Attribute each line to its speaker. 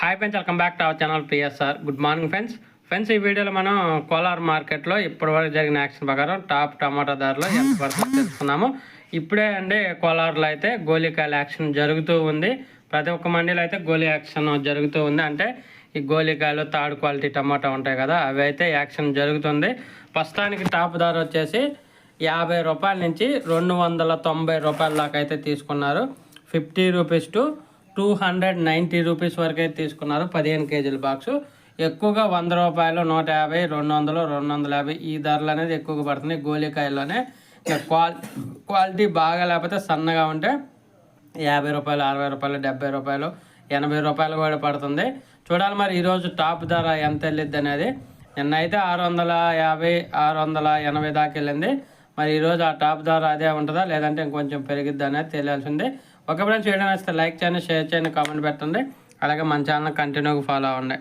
Speaker 1: Hi friends welcome back to our channel PSR good morning friends friends ఈ వీడియోలో మనం కోలార్ మార్కెట్లో ఇప్పటివరకు జరిగిన యాక్షన్ ప్రకారం టాప్ టమాటా ధరలో ఎంత పర్సెంట్ తెలుసుకున్నాము. ఇప్పుడే అండి కోలార్లో అయితే గోళీకాయల యాక్షన్ జరుగుతూ ఉంది. ప్రతి ఒక్క మండీలో అయితే గోళీ యాక్షన్ జరుగుతూ ఉంది. అంటే ఈ గోళీకాయలు థర్డ్ క్వాలిటీ టమాటా ఉంటాయి కదా అవి అయితే యాక్షన్ జరుగుతుంది. ప్రస్తుతానికి టాప్ ధర వచ్చేసి యాభై రూపాయల నుంచి రెండు వందల తొంభై రూపాయల దాకా అయితే తీసుకున్నారు. Fifty rupees to two hundred ninety rupees వరకు అయితే తీసుకున్నారు పదిహేను కేజీల బాక్సు. ఎక్కువగా వంద రూపాయలు నూట యాభై రెండు వందలు రెండు వందల యాభై ఈ ధరలు అనేది ఎక్కువగా పడుతున్నాయి గోళీకాయల్లోనే. క్వాలి క్వాల్ క్వాలిటీ బాగా లేకపోతే సన్నగా ఉంటే యాభై రూపాయలు అరవై రూపాయలు డెబ్బై రూపాయలు ఎనభై రూపాయలు కూడా పడుతుంది. చూడాలి మరి ఈరోజు టాప్ ధర ఎంత వెళ్ళిద్ది అనేది. నిన్న అయితే ఆరు వందల యాభై ఆరు వందల ఎనభై దాకా వెళ్ళింది. మరి ఈరోజు ఆ టాప్ ధర అదే ఉంటుందా? లేదంటే ఇంకొంచెం పెరిగిద్ది అనేది తెలియాల్సింది. ఒక ఫ్రెండ్స్ వీడియో నచ్చితే లైక్ చేయండి షేర్ చేయండి కామెంట్ పెట్టండి. అలాగే మన ఛానల్ కంటిన్యూగా ఫాలో అవ్వండి.